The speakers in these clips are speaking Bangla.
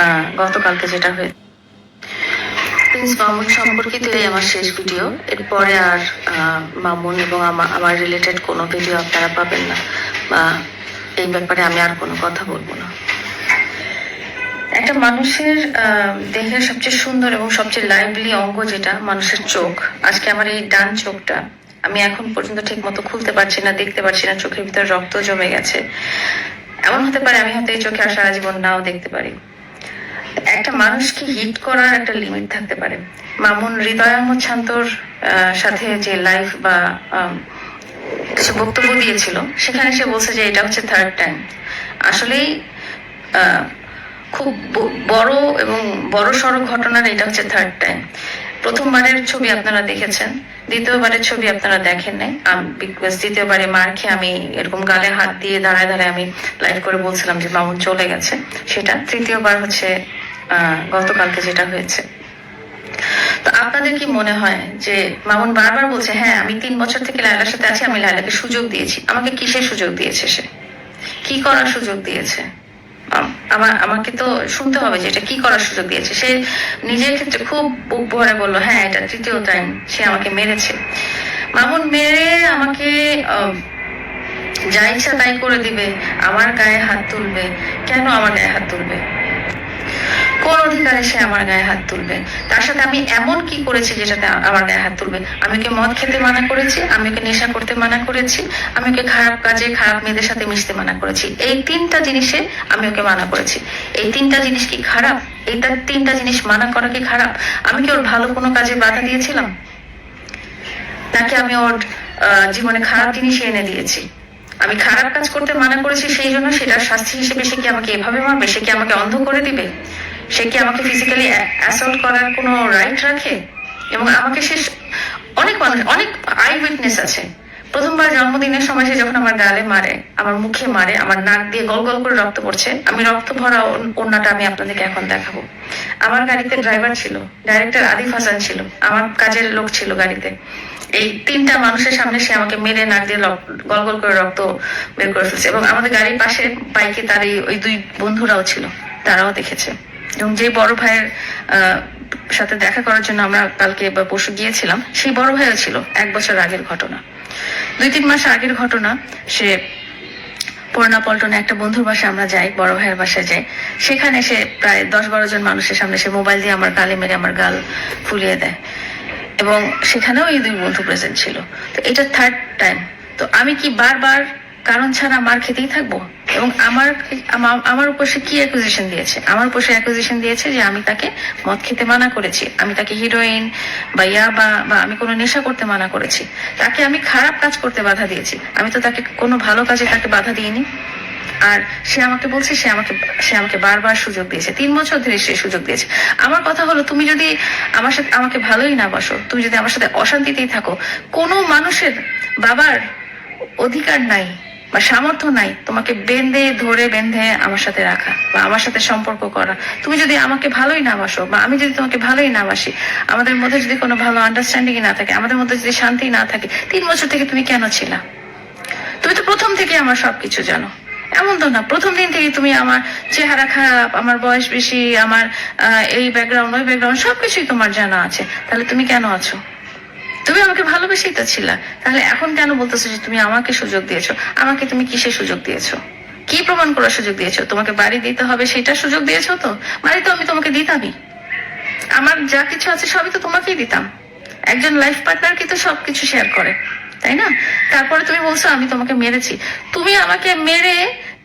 আহ, গতকালকে যেটা প্রিন্স মামুন সম্পর্কিত এই আমার শেষ ভিডিও। এরপরে আর মামুন এবং আমার রিলেটেড কোনো ভিডিও আপনারা পাবেন না। বা এই ব্যাপারে আমি আর কোনো কথা বলব না। একটা মানুষের দেহের সবচেয়ে সুন্দর এবং সবচেয়ে লাইভলি অঙ্গ যেটা মানুষের চোখ। আজকে আমার এই ডান চোখটা আমি এখন পর্যন্ত ঠিক মতো খুলতে পারছি না দেখতে পারছি না চোখের ভিতরে রক্ত জমে গেছে। এমন হতে পারে আমি হয়তো এই চোখে আর সারা জীবন নাও দেখতে পারি। একটা মানুষকে হিট করার একটা লিমিট থাকতে পারে। মামুন, হৃদয় আহমদ সাথে যে লাইভ বা কিছু বক্তব্য দিয়েছিল, সেখানে সে বলছে যে এটা হচ্ছে থার্ড টাইম আসলেই খুব বড় এবং বড় সড়ো ঘটনার এটা হচ্ছে থার্ড টাইম প্রথমবারের ছবি আপনারা দেখেছেন, দ্বিতীয়বারের ছবি আপনারা দেখেন নাই। দ্বিতীয়বারে মার খেয়ে আমি এরকম গালে হাত দিয়ে দাঁড়ায় দাঁড়ায় আমি লাইভ করে বলছিলাম যে, মামুন চলে গেছে। সেটা তৃতীয়বার হচ্ছে গতকালকে যেটা হয়েছে। তো আপনাদের কি মনে হয় যে মামুন বারবার বলছে হ্যাঁ আমি তিন বছর থেকে লাইলার সাথে আছি, আমি লাইলাকে সুযোগ দিয়েছি। আমাকে কিসের সুযোগ দিয়েছে সে? কি করার সুযোগ দিয়েছে? আমার আমাকে তো শুনতে হবে যে এটা কি করার সুযোগ দিয়েছে। সে নিজের ক্ষেত্রে খুব বুক ভরে বলল হ্যাঁ এটা তৃতীয় টাইম সে আমাকে মেরেছে। মামুন মেরে আমাকে যা ইচ্ছা তাই করে দিবে, আমার গায়ে হাত তুলবে। কেন আমার গায়ে হাত তুলবে? কোন অধিকারে সে আমার গায়ে হাত তুলবে? তার সাথে আমি এমন কি করেছি যেটাতে আমার গায়ে হাত তুলবে? আমি ওকে মদ খেতে মানা করেছি, আমি ওকে নেশা করতে মানা করেছি, আমি ওকে খারাপ কাজে, খারাপ মেয়েদের সাথে মিশতে মানা করেছি। এই তিনটা জিনিসে আমি ওকে মানা করেছি। এই তিনটা জিনিস কি খারাপ? এইটা তিনটা জিনিস মানা করা কি খারাপ? আমি কি ওর ভালো কোনো কাজে বাধা দিয়েছিলাম? নাকি আমি ওর জীবনে খারাপ জিনিস এনে দিয়েছি? আমি খারাপ কাজ করতে মানা করেছি, সেই জন্য সেটার শাস্তি হিসেবে সে কি আমাকে এভাবে মারবে? সে কি আমাকে অন্ধ করে দিবে? সে কি আমাকে ফিজিক্যালি অ্যাসল্ট করার কোনো রাইট রাখে? এবং আমাকে সে অনেক মানুষ অনেক আই উইটনেস আছে। প্রথমবার জন্মদিনের সময় সে যখন আমার গালে মারে, আমার মুখে মারে, আমার নাক দিয়ে গল গল করে রক্ত পড়ছে, আমি রক্ত ভরা ওড়নাটা আমি আপনাদেরকে এখন দেখাবো। আমার গাড়িতে ড্রাইভার ছিল ডাইরেক্টর আদিফ হাসান ছিল, আমার কাজের লোক ছিল গাড়িতে। এই তিনটা মানুষের সামনে সে আমাকে মেরে নাক দিয়ে গল গল করে রক্ত বের করে ফেলছে এবং আমাদের গাড়ির পাশে বাইকে তার এই ওই দুই বন্ধুরাও ছিল, তারাও দেখেছে। এবং যে বড় ভাইয়ের সাথে দেখা করার জন্য আমরা কালকে বা পরশু গিয়েছিলাম, সেই বড় ভাইও ছিল এক বছর আগের ঘটনা। দুই তিন মাস আগের ঘটনা, সে পুরোনা পল্টনে একটা বন্ধুর বাসায় আমরা যাই, বড় ভাইয়ের বাসায় যাই। সেখানে সে প্রায় দশ বারো জন মানুষের সামনে সে মোবাইল দিয়ে আমার গালে মেরে আমার গাল ফুলিয়ে দেয়। এবং সেখানেও এই দুই বন্ধু প্রেজেন্ট ছিল। তো এটা থার্ড টাইম তো আমি কি বারবার কারণ ছাড়া মার খেতেই থাকব? এবং আমার আমার উপর সে কি অ্যাকুজিশন দিয়েছে? আমার উপর সে অ্যাকুজিশন দিয়েছে যে আমি তাকে মদ খেতে মানা করেছি। আমি তাকে হিরোইন বা ইয়াবা বা আমি কোনো নেশা করতে মানা করেছি। তাকে আমি খারাপ কাজ করতে বাধা দিয়েছি। আমি তো তাকে কোনো ভালো কাজে তাকে বাধা দিইনি। আর সে আমাকে বলছে, সে আমাকে সে আমাকে বারবার সুযোগ দিয়েছে। তিন বছর ধরে সে সুযোগ দিয়েছে। আমার কথা হলো, তুমি যদি আমার সাথে, আমাকে ভালোই না বাসো, তুমি যদি আমার সাথে অশান্তিতেই থাকো, কোনো মানুষের বাবার অধিকার নাই। বা সামর্থ্য নাই, তোমাকে বেঁধে, ধরে, বেঁধে আমার সাথে রাখা বা আমার সাথে সম্পর্ক করা। তুমি যদি আমাকে ভালোই না বাসো বা আমি যদি তোমাকে ভালোই না বাসি, আমাদের মধ্যে যদি কোনো ভালো আন্ডারস্ট্যান্ডিং না থাকে, আমাদের মধ্যে যদি শান্তি না থাকে, তিন বছর থেকে তুমি কেন ছিলা? তুমি তো প্রথম থেকে আমার সবকিছু জানো। এমন তো না, প্রথম দিন থেকে তুমি আমার চেহারা খারাপ, আমার বয়স বেশি, আমার এই ব্যাকগ্রাউন্ড ওই ব্যাকগ্রাউন্ড সবকিছুই তোমার জানা আছে। তাহলে তুমি কেন আছো? তুমি আমাকে ভালোবেসেই তো ছিলা। তাহলে এখন কেন বলতেছো যে তুমি আমাকে সুযোগ দিয়েছ? আমাকে তুমি কিসের সুযোগ দিয়েছ? কি প্রমাণ করার সুযোগ দিয়েছ? তোমাকে বাড়ি দিতে হবে, সেটা সুযোগ দিয়েছ তো? বাড়ি তো আমি তোমাকে দিতামই। আমার যা কিছু আছে সবই তো তোমাকেই দিতাম। একজন লাইফ পার্টনার তো সবকিছু শেয়ার করে, তাই না? তারপরে তুমি বলছো, আমি তোমাকে মেরেছি। তুমি আমাকে মেরে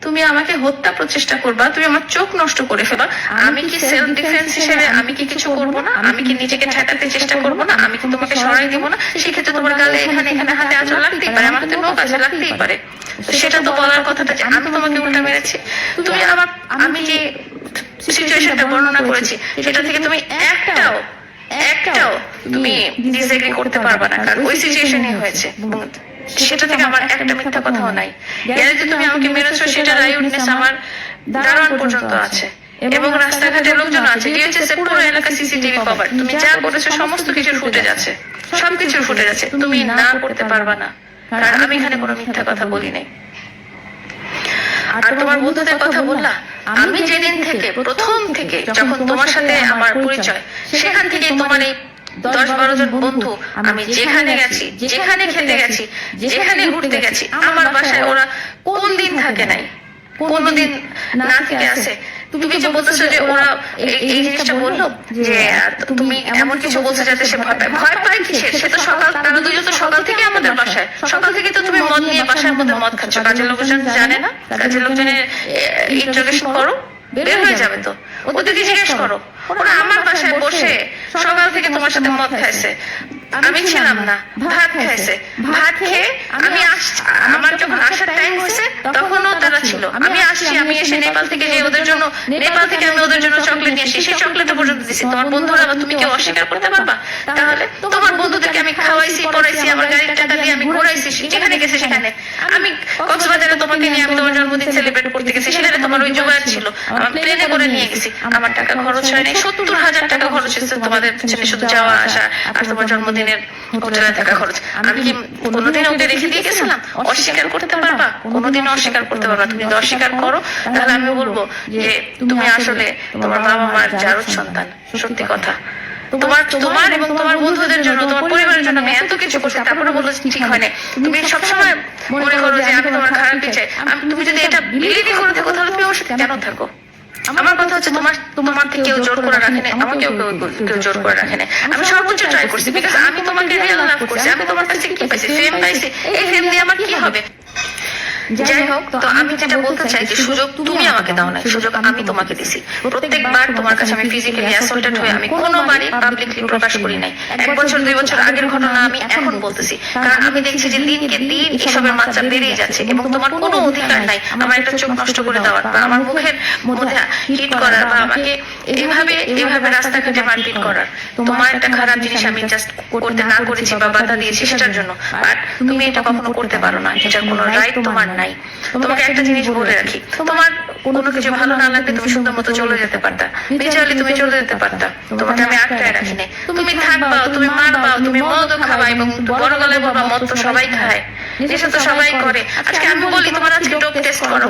তুমি আমাকে হত্যা প্রচেষ্টা করবা তুমি আমার চোখ নষ্ট করে ফেলা। আমি কি সেলফ ডিফেন্স হিসেবে আমি কি কিছু করব না? আমি কি নিজেকে ঠেকাতে চেষ্টা করব না? আমি কি তোমাকে সরাই দিব না? সেক্ষেত্রে তোমার গালে এখানে এখানে হাতে আঁচড় লাগতেই পারে আমার হাতে নখ আছে লাগতেই পারে। সেটা তো বলার কথাটা যে আমি তোমাকে উল্টা মেরেছি। তুমি আমার আমি যে সিচুয়েশনটা বর্ণনা করেছি সেটা থেকে তুমি একটাও একটাও তুমি ডিসএগ্রি করতে পারবে না কারণ ওই সিচুয়েশনই হয়েছে। সেটা থেকে আমার একটা মিথ্যা কথাও নাই। এর যে তুমি আমাকে মেরেছো সেটা রাই উইটনেস আমার দারোয়ান পর্যন্ত আছে। এবং রাস্তাঘাটের লোকজন আছে। ডিএচএস এর পুরো এলাকা সিসিটিভি কভার। তুমি যা করেছ সমস্ত কিছুর ফুটেজ আছে। সবকিছুর ফুটেজ আছে। তুমি না করতে পারবা না। কারণ আমি এখানে কোনো মিথ্যা কথা বলি নাই আর তোমার বন্ধুদের কথা বললা আমি যেদিন থেকে প্রথম থেকে যখন তোমার সাথে আমার পরিচয় সেখান থেকে তোমার এই দশ বারো জন বন্ধু আমি যেখানে গেছি যেখানে খেতে গেছি যেখানে ঘুরতে গেছি আমার বাসায় ওরা কোন দিন থাকে নাই কোনদিন না থেকে আসে। তুমি যে বলতেছো যে ওরা এই- জিনিসটা বলল যে তুমি এমন কিছু বলছো যাতে সে ভয় পায় ভয় পায় কিসের? সে তো সকাল তারা দুজন তো সকাল থেকে আমাদের বাসায় সকাল থেকে তো তুমি মদ নিয়ে বাসার মধ্যে মদ খাচ্ছ কাজের লোকজন জানে না কাজের লোকজনের ইন্টারোগেশন করো বের হয়ে যাবে তো ওদেরকে জিজ্ঞেস করো ওরা আমার বাসায় বসে সকাল থেকে তোমার সাথে মদ খাইছে। আমি ছিলাম না ভাত খাইছে। ভাত খেয়ে আমি আমার যখন আসার টাইম হয়েছে তখনও তারা ছিল। আমি আসছি আমি এসে নেপাল থেকে যে ওদের জন্য নেপাল থেকে আমি ওদের জন্য চকলেট নিয়ে আসি সেই চকলেট পর্যন্ত দিছি তোমার বন্ধুরা বা তুমি কেউ অস্বীকার করতে পারবা? তাহলে তোমার বন্ধুদেরকে আমি খাওয়াইছি পড়াইছি আমার গাড়ির টাকা দিয়ে আমি ঘুরাইছি যেখানে গেছি সেখানে আমি কক্সবাজারে তোমাকে নিয়ে আমি তোমার জন্মদিন সেলিব্রেট করতে গেছি সেখানে তোমার ওই জোগাড় ছিল আমার প্লেনে করে নিয়ে গেছি আমার টাকা খরচ হয় নাই সত্তর হাজার টাকা খরচ হয়েছে তোমাদের শুধু যাওয়া আসা আর তোমার জন্মদিনের হোটেলে টাকা খরচ। আমি কি কোনোদিন ওকে রেখে দিয়ে গেছিলাম অস্বীকার করতে পারবা? কোনোদিন অস্বীকার করতে পারবা। তুমি যদি অস্বীকার করো তাহলে আমি বলব যে তুমি আসলে তোমার বাবা মার জারুদ সন্তান সত্যি কথা। তোমার তোমার এবং তোমার বন্ধুদের জন্য তোমার পরিবারের জন্য আমি এত কিছু করছি তারপরে বলল ঠিক হয় না তুমি সবসময় মনে করো যে আমি তোমার খারাপই চাই আমি তুমি যদি এটা বিলিটি করে থাকো তাহলে তুমি সাথে কেন থাকো আমার কথা হচ্ছে তোমার তোমার থেকে কেউ জোর করে রাখে না আমাকে কেউ কেউ জোর করে রাখে না আমি সর্বোচ্চ ট্রাই করছি বিকজ আমি তোমাকে রিয়েল লাভ করছি। আমি তোমার কাছে কি পাইছি? ফেম পাইছি। এই ফেম দিয়ে আমার কি হবে? যাই হোক তো আমি যেটা বলতে চাই যে সুযোগ তুমি আমাকে দাও না সুযোগ আমি তোমাকে দিছি। প্রত্যেকবার তোমার কাছে আমি ফিজিক্যালি অ্যাসল্টেড হয়ে আমি কোনোবারই পাবলিকলি প্রকাশ করি নাই। এক বছর দুই বছর আগের ঘটনা আমি এখন বলতেছি। কারণ আমি দেখছি যে দিনকে দিন এসবের মাত্রা বেড়েই যাচ্ছে এবং তোমার কোনো অধিকার নাই। আমার একটা চোখ নষ্ট করে দেওয়ার বা আমার মুখের মধ্যে হিট করার বা আমাকে এভাবে এভাবে রাস্তাঘাটে মারপিট করার তোমার একটা খারাপ জিনিস আমি জাস্ট করতে না করেছি বা বাধা দিয়েছি সেটার জন্য বাট তুমি এটা কখনো করতে পারো না এটার কোনো রাইট তোমার নাই। তোমাকে একটা জিনিস বলে রাখি। তোমার কোনো কিছু ভালো না লাগলে তুমি সুন্দর মতো চলে যেতে পারতা। বিচারলে তুমি চলে যেতে পারতা। তোমাকে আমি আটকায় রাখি নাই তুমি তুমি মারবা তুমি মদ খাবা এবং বড় গলায় বলবা মদ তো সবাই খায়। নেশা তো সবাই করে। আজকে আমি বলি তোমার আজকে ডোপ টেস্ট করা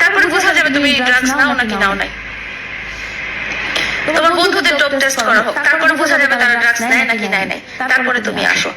তারপরে বোঝা যাবে তুমি ড্রাগস নাও নাকি নাও নাই তোমার বন্ধুদের ডোপ টেস্ট করা হোক তারপরে বোঝা যাবে তারা ড্রাগস নেয় নাকি নেয় নাই তারপরে তুমি আসো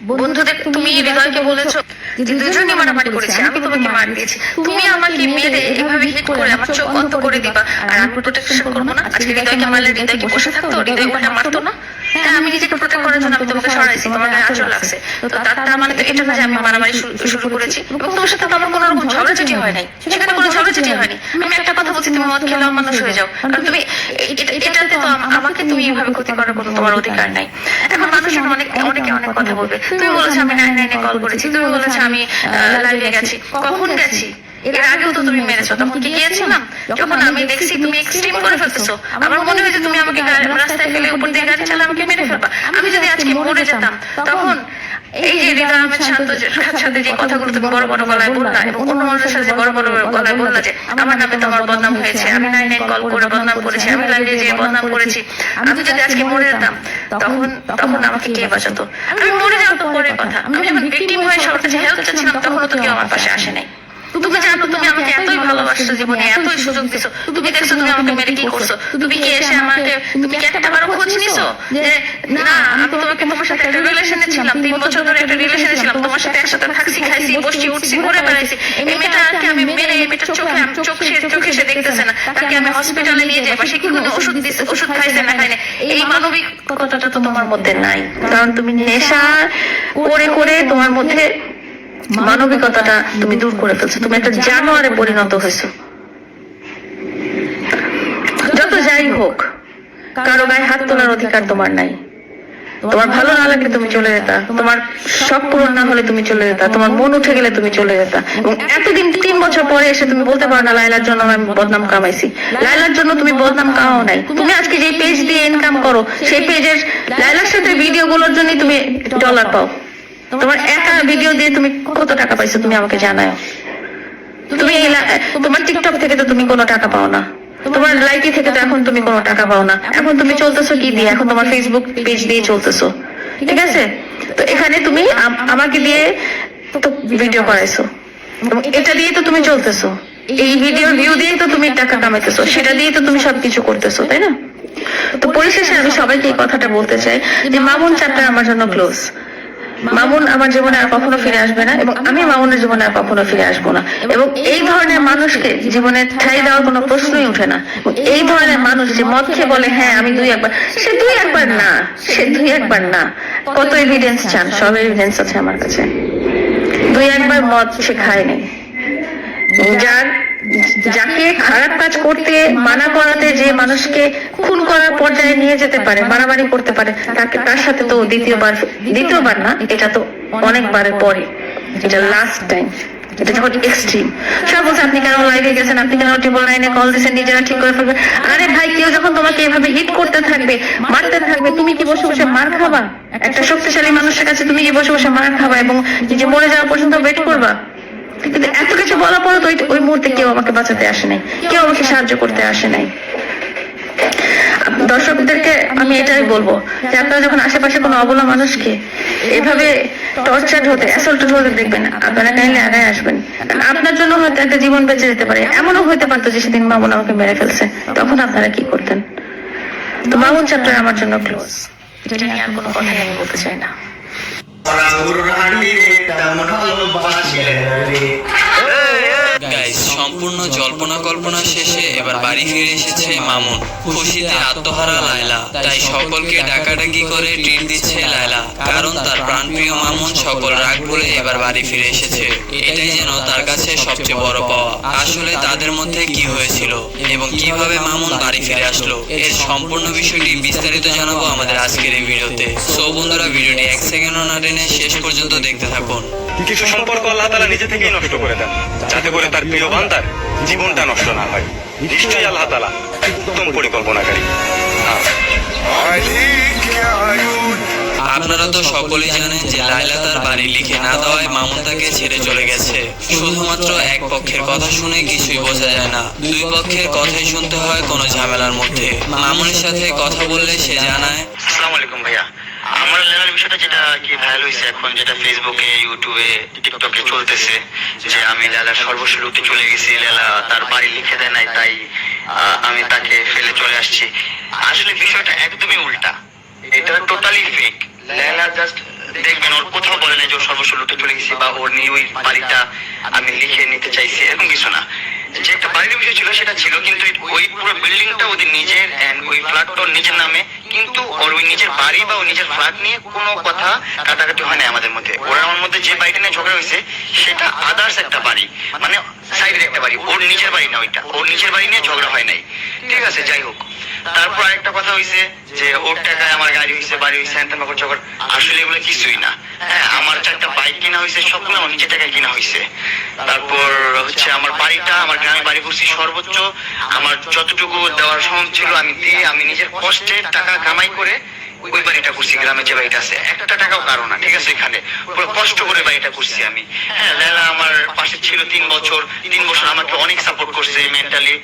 বন্ধুদের তুমি হৃদয়কে বলেছ যে দুজনই মারামারি করেছে আমি তোমাকে মার দিয়েছি তুমি আমাকে মেরে এভাবে হিট করে আমার চোখ বন্ধ করে দিবা আর আমি প্রোটেকশন করব না। আজকে হৃদয়কে মারলে হৃদয়কে বসে থাকতো হৃদয় উল্টা মারতো না। হ্যাঁ আমি নিজেকে প্রোটেক্ট করার জন্য আমি তোমাকে সরাইছি তোমার গায়ে আঁচল লাগছে তো তার মানে তো এটা না যে আমি মারামারি শুরু- করেছি এবং তোমার সাথে আমার কোনো রকম ঝগড়াঝাটি হয় নাই। সেখানে কোনো ঝগড়াঝাটি হয়নি। আমি একটা কথা বলছি তুমি মদ খেলে মানুষ হয়ে যাও কারণ তুমি এটা- এটাতে তো আমাকে তুমি এভাবে ক্ষতি করার কোনো তোমার অধিকার নাই এখন মানুষের অনেক অনেকে অনেক কথা বলবে তুমি বলেছ আমি নাইন নাইনে কল করেছি। তুমি বলেছ আমি লাইভে গেছি। কখন গেছি? এর আগেও তো তুমি মেরেছো তখন কি গিয়েছিলাম? যখন আমি দেখছি তুমি এক্সট্রিম করে ফেলতেছো আমার মনে হয়েছে তুমি আমাকে রাস্তায় ফেলে উপর দিয়ে গাড়ি চালা আমাকে মেরে ফেলবা। আমি যদি আজকে মরে যেতাম তখন আহমেদ শান্ত সাথে যে কথাগুলো তুমি বড় বড় গলায় বললা এবং অন্য মানুষের সাথে বড় বড় গলায় বললা যে আমার নামে তোমার বদনাম হয়েছে। আমি নাইন নাইন কল করে বদনাম করেছি। আমি লাইভে যে বদনাম করেছি। আমি যদি আজকে মরে যেতাম তখন তখন আমাকে কে বাঁচাতো? আমি মরে যাওয়া তো পরের কথা। আমি যখন ভিকটিম হয়ে সবার কাছে হেল্প চাচ্ছিলাম তখনও তো কেউ আমার পাশে আসে নাই। তুমি জানো, তুমি আমাকে এতই ভালোবাসছো জীবনে, এতই সুযোগ দিছো। তুমি দেখছ তুমি আমাকে মেরে কি করছ? তুমি কি এসে আমাকে তুমি কি একটা বারো খোঁজ নিছো? যে না, আমি তোমাকে তোমার সাথে একটা রিলেশনে ছিলাম, তিন বছর ধরে একটা রিলেশনে ছিলাম, তোমার সাথে একসাথে থাকছি, খাইছি, বসছি, উঠছি, ঘুরে বেড়াইছি। এই মেয়েটাকে আমি মেরে, এই মেয়েটার চোখে আমি চোখ সে চোখে সে দেখতেছে না। তাকে আমি হসপিটালে নিয়ে যাই, বা সে কি কোনো ওষুধ দিচ্ছে ওষুধ খাইছে না খাইনে এই মানবিক কথাটা তো তোমার মধ্যে নাই। কারণ তুমি নেশা করে করে তোমার মধ্যে মানবিকতাটা তুমি দূর করে ফেলছো। তুমি একটা জানোয়ারে পরিণত হয়েছো। যত যাই হোক, কারও গায়ে হাত তোলার অধিকার তোমার নাই। তোমার ভালো না লাগলে তুমি চলে যেতা। তোমার শখ পূরণ না হলে তুমি চলে যেতা। তোমার মন উঠে গেলে তুমি চলে যেতা। এবং এতদিন তিন বছর পরে এসে তুমি বলতে পারো না লাইলার জন্য আমি বদনাম কামাইছি। লাইলার জন্য তুমি বদনাম কামাও নাই। তুমি আজকে যে পেজ দিয়ে ইনকাম করো, সেই পেজের লাইলার সাথে ভিডিও গুলোর জন্য তুমি ডলার পাও। তোমার একা ভিডিও দিয়ে তুমি কত টাকা পাইছো তুমি আমাকে জানাও তুমি তোমার টিকটক থেকে তো তুমি কোনো টাকা পাও না। তোমার লাইকি থেকে তো এখন তুমি কোনো টাকা পাও না। এখন তুমি চলতেছো কি দিয়ে? এখন তোমার ফেসবুক পেজ দিয়ে চলতেছো। ঠিক আছে? তো এখানে তুমি আমাকে দিয়ে তো ভিডিও করাইছো। এটা দিয়ে তো তুমি চলতেছো। এই ভিডিও ভিউ দিয়ে তো তুমি টাকা কামাইতেছো। সেটা দিয়ে তো তুমি সবকিছু করতেছো তাই না? তো পরিশেষে আমি সবাইকে এই কথাটা বলতে চাই যে মামুন চ্যাপ্টার আমার জন্য ক্লোজ মামুন আমার জীবনে আর কখনো ফিরে আসবে না এবং আমি মামুনের জীবনে আর কখনো ফিরে আসব না। এবং এই ধরনের মানুষকে জীবনে ঠাই দেওয়ার কোনো প্রশ্নই উঠে না। এই ধরনের মানুষ যে মদ খেয়ে বলে হ্যাঁ আমি দুই একবার সে দুই একবার না সে দুই একবার না। কত এভিডেন্স চান? সব এভিডেন্স আছে আমার কাছে। দুই একবার মদ সে খায়নি যার যাকে খারাপ কাজ করতে মানা করাতে যে মানুষকে খুন করার পর্যায়ে নিয়ে যেতে পারে, মারামারি করতে পারে, তাকে তার সাথে তো দ্বিতীয়বার দ্বিতীয়বার না, এটা তো অনেকবারের পরে, এটা লাস্ট টাইম এটা যখন এক্সট্রিম সব বলছে আপনি কেন লাইভে গেছেন? আপনি কেন ট্রিপল কল দিয়েছেন? নিজেরা ঠিক করে ফেলবে। আরে ভাই, কেউ যখন তোমাকে এভাবে হিট করতে থাকবে, মারতে থাকবে, তুমি কি বসে বসে মার খাবা? একটা শক্তিশালী মানুষের কাছে তুমি কি বসে বসে মার খাবা এবং নিজে মরে যাওয়া পর্যন্ত ওয়েট করবা? কিন্তু এত কিছু বলার পরে তো ওই- মুহূর্তে কেউ আমাকে বাঁচাতে আসে নাই। কেউ আমাকে সাহায্য করতে আসে নাই। দর্শকদেরকে আমি এটাই বলব যে আপনারা যখন আশেপাশে কোনো অবলা মানুষকে এভাবে টর্চার হতে অ্যাসল্টেড হতে দেখবেন, আপনারা কাইন্ডলি আগায় আসবেন। আপনার জন্য হয়তো একটা জীবন বেঁচে যেতে পারে। এমনও হইতে পারতো যে সেদিন মামুন আমাকে মেরে ফেলছে। তখন আপনারা কি করতেন? তো মামুন চ্যাপ্টার আমার জন্য ক্লোজ এটা নিয়ে আর কোনো কথা আমি বলতে চাই না। ఊరు తమ్ముడు భాష গাইস সম্পূর্ণ জল্পনা কল্পনা শেষে এবার বাড়ি ফিরে এসেছে মামুন। খুশিতে আত্মহারা তাই সকলকে ডাকাডাকি করে ট্রিট দিচ্ছে কারণ তার প্রাণপ্রিয় মামুন সকল রাগ ভুলে এবার বাড়ি ফিরে এসেছে। এটাই যেন তার কাছে সবচেয়ে বড় পাওয়া। আসলে তাদের মধ্যে কি হয়েছিল এবং কীভাবে মামুন বাড়ি ফিরে আসলো, এর সম্পূর্ণ বিষয়টি বিস্তারিত জানাব আমাদের আজকের এই ভিডিওতে। সো বন্ধুরা, ভিডিওটি এক সেকেন্ডও না শেষ পর্যন্ত দেখতে থাকুন। কিছু সম্পর্ক আল্লাহ তালা নিজে থেকেই নষ্ট করে দেন যাতে করে তার প্রিয় বান্দার জীবনটা নষ্ট না হয়। নিশ্চয়ই আল্লাহ তালা উত্তম পরিকল্পনাকারী। হ্যাঁ। আপনারা তো সকলেই জানেন যে লাইলা তার বাড়ি লিখে না দেওয়ায় মামুন তাকে ছেড়ে চলে গেছে। শুধুমাত্র এক পক্ষের কথা শুনে কিছুই বোঝা যায় না। দুই পক্ষের কথাই শুনতে হয় কোনো ঝামেলার মধ্যে। মামুনের সাথে কথা বললে সে জানায় আসসালামু আলাইকুম ভাইয়া। আমার লেলার বিষয়টা যেটা কি ভাইরাল হয়েছে এখন, যেটা ফেসবুকে ইউটিউবে টিকটকে চলতেছে, যে আমি লেলার সর্বস্ব লুটে চলে গেছি, লেলা তার বাড়ি লিখে দেয় নাই, তাই আমি তাকে ফেলে চলে আসছি। আসলে বিষয়টা একদমই উল্টা। এটা টোটালি ফেক লেলা জাস্ট দেখবেন, ওর কোথাও বলে না যে ওর সর্বস্ব লুটে চলে গেছি, বা ওর নিয়ে ওই বাড়িটা আমি লিখে নিতে চাইছি, এরকম কিছু না। যে একটা বাড়ির বিষয় ছিল, সেটা ছিল, কিন্তু ওই পুরো বিল্ডিংটা ওদের নিজের অ্যান্ড ওই ফ্ল্যাটটা ওর নিজের নামে। কিন্তু ওর ওই নিজের বাড়ি বা ওই নিজের ফ্ল্যাট নিয়ে কোনো কথা কাটাকাটি হয় না আমাদের মধ্যে। ওরা আমার মধ্যে যে বাড়িটা নিয়ে ঝগড়া হয়েছে, সেটা আদার্স একটা বাড়ি। মানে সাইডের একটা বাড়ি, ওর নিজের বাড়ি না ওইটা ওর নিজের বাড়ি নিয়ে ঝগড়া হয় নাই। ঠিক আছে, যাই হোক। তারপর আরেকটা কথা হয়েছে যে, ওর টাকায় আমার গাড়ি হয়েছে বাড়ি হয়েছে হ্যান ব্যাপার ঝগড়। আসলে এগুলো কিছুই না। হ্যাঁ আমার চারটা বাইক কিনা হয়েছে সবগুলো আমার নিজের টাকায় কিনা হয়েছে তারপর হচ্ছে আমার বাড়িটা, আমার গ্রামে বাড়ি করছি সর্বোচ্চ। আমার যতটুকু দেওয়ার সম্ভব ছিল, আমি দিয়ে আমি নিজের কষ্টে টাকা কামাই করে ওই বাড়িটা করছি গ্রামে যে বাড়িটা আছে। একটা টাকাও কারও না, ঠিক আছে এখানে? কষ্ট করে বাড়িটা করছি আমি। হ্যাঁ লেলা আমার পাশে ছিল তিন বছর তিন বছর আমাকে অনেক সাপোর্ট করছে মেন্টালি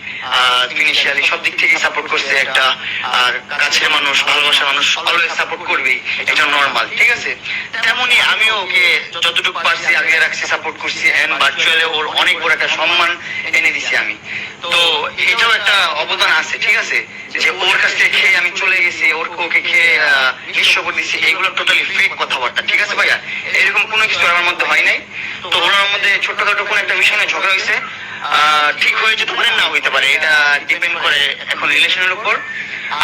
ফিনান্সিয়ালি সব দিক থেকে সাপোর্ট করছে একটা। আর কাছের মানুষ, ভালোবাসার মানুষ অলওয়েজ সাপোর্ট করবেই। এটা নর্মাল ঠিক আছে? তেমনি আমিও ওকে যতটুকু পারছি আগে রাখছি সাপোর্ট করছি এন্ড ভার্চুয়ালি ওর অনেক বড় একটা সম্মান এনে দিছি আমি। তো এটাও একটা অবদান আছে, ঠিক আছে? যে ওর কাছ থেকে খেয়ে আমি চলে গেছি, ওর ওকে খেয়ে নিঃস্ব করে দিছি এগুলো টোটালি ফেক কথাবার্তা, ঠিক আছে ভাইয়া? এরকম কোনো কিছু আমার মধ্যে হয় নাই। তো ওনার মধ্যে ছোটখাটো কোনো একটা বিষয় নিয়ে ঝগড়া হয়েছে। ঠিক হয়ে যেতে পারে না হইতে পারে, এটা ডিপেন্ড করে এখন রিলেশনের উপর।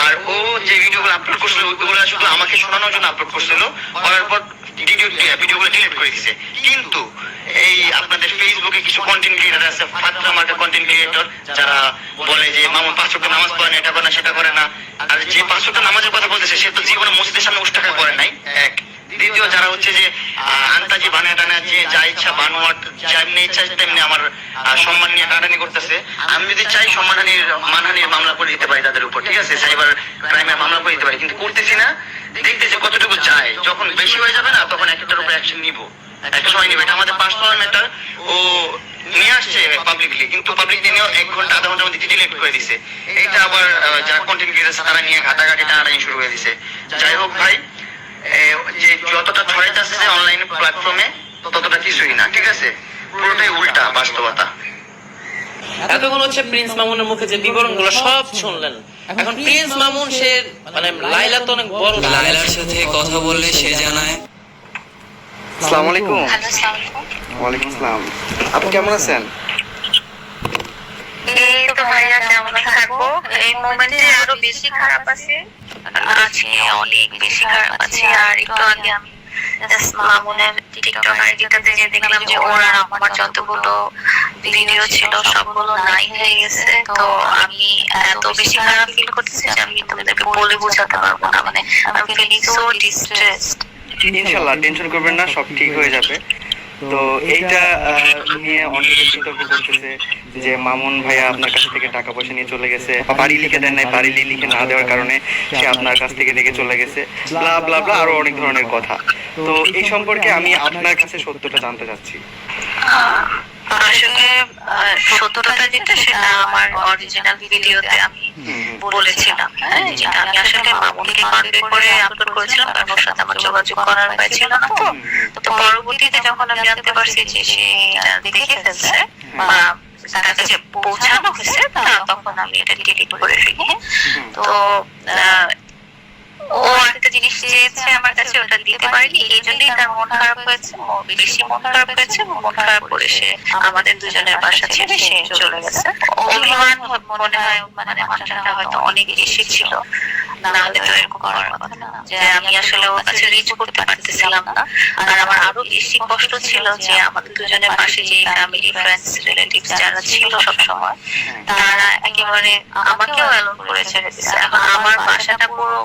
আর ও যে ভিডিওগুলো আপলোড করছিল, ওইগুলো শুধু আমাকে শোনানোর জন্য আপলোড করছিল। করার পর ভিডিও ভিডিওগুলো ডিলিট করে দিছে। কিন্তু এই আপনাদের ফেসবুকে কিছু কন্টেন্ট ক্রিয়েটর আছে ফাতরা মার্কা কন্টেন্ট ক্রিয়েটর যারা বলে যে মামুন পাঁচ নামাজ পড়ে না, এটা করে সেটা করে না। আর যে পাঁচ ওয়াক্ত নামাজের কথা বলতেছে, সে তো জীবনে মসজিদের সামনে উঠ টাকা করে নাই। এক। দ্বিতীয়, যারা হচ্ছে যে আন্তাজি বানিয়ে টানা যে যা ইচ্ছা বানোয়াট, যেমনি ইচ্ছা তেমনি আমার সম্মান নিয়ে টানাটানি করতেছে। আমি যদি চাই সম্মানহানির, মানহানির মামলা করে দিতে পারি তাদের উপর, ঠিক আছে? সাইবার ক্রাইমের মামলা করে দিতে পারি, কিন্তু করতেছি না। দেখতেছি কতটুকু যায়। যখন বেশি হয়ে যাবে না, তখন একটার উপর অ্যাকশন নিব। একটা সময় নিবে। এটা আমাদের পার্সোনাল ম্যাটার ও নিয়ে আসছে পাবলিকলি কিন্তু পাবলিক নিয়েও এক ঘণ্টা আধা ঘণ্টার মধ্যে ডিলিট করে দিছে। এটা আবার যারা কন্টেন্ট ক্রিয়েটার তারা নিয়ে ঘাটাঘাটি টানাটানি শুরু করে দিছে। যাই হোক ভাই যে যতটা ছড়াই যাচ্ছে অনলাইন প্ল্যাটফর্মে ততটা কিছুই না ঠিক আছে? পুরোটাই উল্টা বাস্তবতা। এতক্ষণ হচ্ছে প্রিন্স মামুনের মুখে যে বিবরণগুলো সব শুনলেন। এখন প্রিন্স মামুন সে মানে লাইলা তো অনেক বড় লাইলার সাথে কথা বললে সে জানায় আসসালামু আলাইকুম। ওয়ালাইকুম আসসালাম। আপনি কেমন আছেন? এই তো ভাইয়া কেমন থাকব? এই মোমেন্টে আরও বেশি খারাপ আছে। আজকে অনেক বেশি খারাপ আছে। আর একটু আগে আমি মামুনের টিকটক আইডিটাতে যে দেখলাম যে ওর আমার যতগুলো ভিডিও ছিল সবগুলো নাই হয়ে গেছে। তো আমি এত বেশি খারাপ ফিল করতেছি যে আমি তোমাদেরকে বলে বোঝাতে পারব না। মানে আমি ফিলিং সো ডিস্ট্রেসড ইনশাল্লাহ টেনশন করবেন না, সব ঠিক হয়ে যাবে। তো এইটা নিয়ে অনেকে চিন্তা করতেছে যে মামুন ভাইয়া আপনার কাছ থেকে টাকা পয়সা নিয়ে চলে গেছে বাড়ি লিখে দেন নাই, বাড়ি লিখে না দেওয়ার কারণে সে আপনার কাছ থেকে রেখে চলে গেছে ব্লা ব্লা আরও অনেক ধরনের কথা। তো এই সম্পর্কে আমি আপনার কাছে সত্যটা জানতে চাচ্ছি। আসলে আহ, সত্যতা যেটা সেটা আমার অরিজিনাল ভিডিওতে আমি বলেছিলাম হ্যাঁ যেটা আমি আসলে মামুনকে কনভে করে আপলোড করেছিলাম কারণ সাথে আমার যোগাযোগ করার উপায় ছিল না তো তো পরবর্তীতে যখন আমি জানতে পারছি যে সে দেখে ফেলছে তার কাছে পৌঁছানো হয়েছে তখন আমি এটা ডিলিট করে ফেলি হ্যাঁ। তো ও একটা জিনিস চেয়েছে আমার কাছে, ওটা দিতে পারিনি, এই জন্যই তার মন খারাপ হয়েছে। বেশি মন খারাপ হয়েছে, মন খারাপ করে সে আমাদের দুজনের বাসা ছেড়ে সে চলে গেছে। অভিমান মনে হয় মানে হয়তো অনেক বেশি ছিল। না হলে তো এরকম করার কথা না। যে আমি আসলে ওর কাছে রিচ করতে পারতেছিলাম না। আর আমার আরও বেশি কষ্ট ছিল যে আমাদের দুজনের পাশে যে ফ্যামিলি ফ্রেন্ডস রিলেটিভ যারা ছিল সব সময় তারা একেবারে আমাকেও এলন করে ছেড়ে এখন আমার বাসাটা পুরো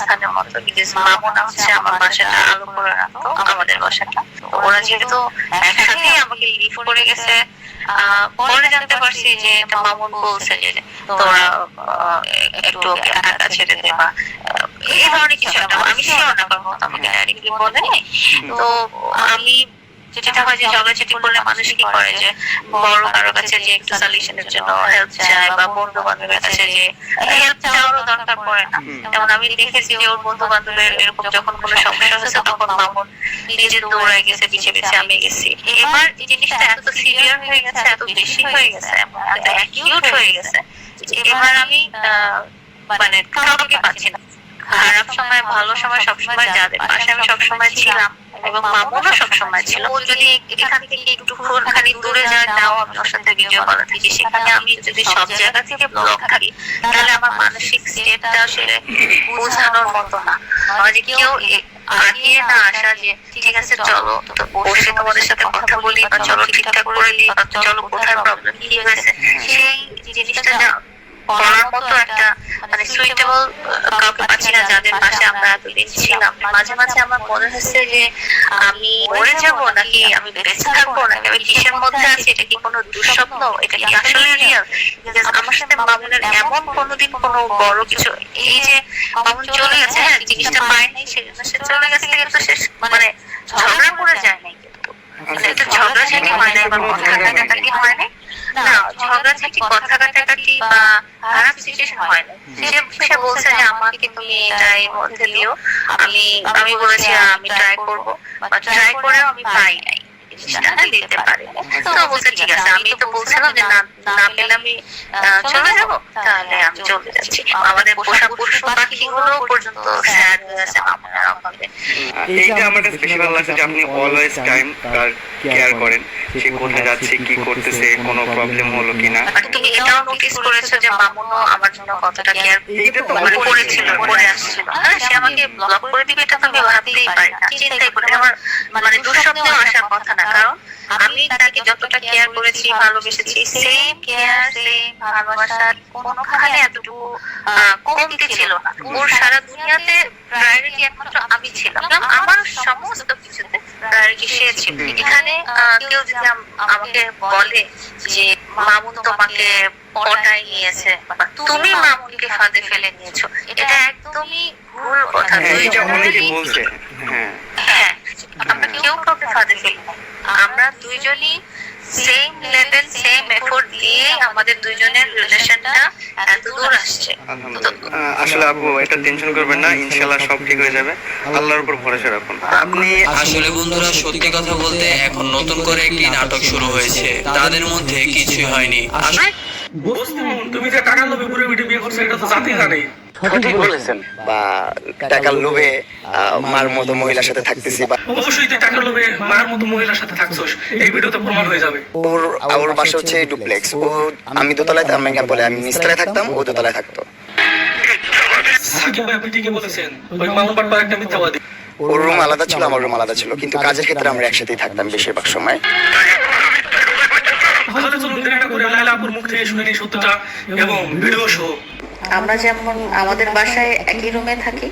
কবরস্থানের মতো বিকজ মামুনা হচ্ছে আমার বাসাটা আলো করে রাখতো আমাদের বাসাটা ওরা যেহেতু একসাথেই আমাকে লিভ করে গেছে পরে জানতে পারছি যে এটা মামুন বলছে যে তোরা একটু একা ছেড়ে দে বা এই ধরনের কিছু একটা আমি শিওর না, কারণ আমাকে ডাইরেক্টলি বলে। তো আমি যেটা হয় যে ঝগড়াঝাটি করলে মানুষ কি করে যে বড় কারও কাছে যে একটু সলিউশনের জন্য হেল্প চায় বা বন্ধু বান্ধবের কাছে যে হেল্প চাওয়ারও দরকার পড়ে না। যেমন আমি দেখেছি যে ওর বন্ধু বান্ধবের এরকম যখন কোনো সমস্যা হয়েছে তখন মামুন নিজে দৌড়ায় গেছে পিছে পিছে আমি গেছি। এবার জিনিসটা এত সিভিয়ার হয়ে গেছে এত বেশি হয়ে গেছে এত অ্যাকিউট হয়ে গেছে এবার আমি মানে কাউকে পাচ্ছি না। খারাপ সময় ভালো সময় সবসময় যাদের পাশে আমি সবসময় ছিলাম। এবং মামুনও সবসময় ছিল। যদি এখান থেকে একটু খানি দূরে যায়, তাও আমি ওর সাথে ভিডিও করা থাকি সেখানে আমি যদি সব জায়গা থেকে ব্লক থাকি, তাহলে আমার মানসিক স্টেটটা আসলে বোঝানোর মতো না। আমার যে কেউ আগিয়ে না আসা যে, ঠিক আছে, চলো, তো বসে তোমাদের সাথে কথা বলি বা চলো ঠিকঠাক করে দিই বা চলো কোথায় প্রবলেম কি হয়েছে? সেই জিনিসটা করার মতো একটা মানে সুইটেবল কাউকে পাচ্ছি না যাদের পাশে আমরা এতদিন ছিলাম। মাঝে মাঝে আমার মনে হচ্ছে যে আমি মরে যাব নাকি আমি বেঁচে থাকব নাকি আমি কিসের মধ্যে আছি এটা কি কোনো দুঃস্বপ্ন? এটা কি আসলে রিয়েল আমার সাথে মামুনের এমন কোনোদিন কোনো বড় কিছু এই যে মামুন চলে গেছে হ্যাঁ জিনিসটা পায় নাই সেজন্য সে চলে গেছে কিন্তু সে মানে ঝগড়া করে যায় নাই কিন্তু। এটা ঝগড়াঝাটি হয় নাই বা কথা কাটাকাটি হয় নাই। না ঝগড়াঝাটি কথা কাটাকাটি বা খারাপ সিচুয়েশন হয় না। সে বলছে যে আমাকে তুমি এটাই মধ্যে দিও। আমি আমি বলেছি "হ্যাঁ, আমি ট্রাই করব বা ট্রাই করেও আমি পাই নাই। আপনি অলওয়েজ টাইম কেয়ার করেন সে কোথায় যাচ্ছে কি করতেছে কোনো প্রবলেম হলো কিনা তুমি এটাও নোটিস করেছ যে মামুনও আমার জন্য কতটা কেয়ার করেছিল করে আসছিল সে আমাকে ব্লক করে দিবে এটা তো আমি ভাবতেই পারি না চিন্তাই করি আমার মানে দুঃস্বপ্নেও আসার কথা না কারণ আমি তাকে যতটা কেয়ার করেছি ভালোবেসেছি সেম কেয়ার সেম ভালোবাসার কোনোখানে এতটুকু কমতি ছিল না। ওর সারা দুনিয়াতে প্রায়োরিটি একমাত্র আমি ছিলাম। আমার সমস্ত কিছুতে প্রায়োরিটি সে ছিল। এখানে কেউ যদি আমাকে বলে যে মামুন তোমাকে পটাই নিয়েছে তুমি মামুনকে ফাঁদে ফেলে নিয়েছো এটা একদমই ভুল কথা। বলছে। হ্যাঁ। আমরা কেউ কাউকে ফাঁদে ফেলি আমরা দুইজনই সেম লেভেল সেম এফোর্ট দিয়ে আমাদের দুজনের রিলেশনটা এত দূর আসছে। আসলে আপু এটা টেনশন করবেন না ইনশাল্লাহ সব ঠিক হয়ে যাবে। আল্লাহর উপর ভরসা রাখুন। আপনি আসলে বন্ধুরা সত্যি কথা বলতে এখন নতুন করে একটি নাটক শুরু হয়েছে। তাদের মধ্যে কিছুই হয়নি। আসলে তুমি যে টাকা লোভে পুরো ভিডিও বিয়ে করছ এটা তো জাতি জানে ঠিক বলেছেন। বা টাকার লোভে আহ, মার মতো মহিলার সাথে থাকতেছি বা অবশ্যই তুই টাকা লোভে মায়ের মতো মহিলার সাথে থাকছোস। এই ভিডিওতে প্রমাণ হয়ে যাবে। ওর ওর বাসা হচ্ছে ডুপ্লেক্স ও আমি দোতলায় আমি বলে আমি নিচতলায় থাকতাম ও দোতলায় থাকতো। সাকিব ভাই আপনি ঠিকই বলেছেন। ওই মামু পাটপা একটা মিথ্যাবাদী। ওর রুম আলাদা ছিল আমার রুম আলাদা ছিল। কিন্তু কাজের ক্ষেত্রে আমরা একসাথেই থাকতাম বেশিরভাগ সময়। তাহলে চলুন দেখাটা করে লাইলা আপুর মুখ থেকে শুনে নিই সত্যটা এবং ভিডিও সহ আমরা যেমন আমাদের বাসায় একই রুমে থাকি।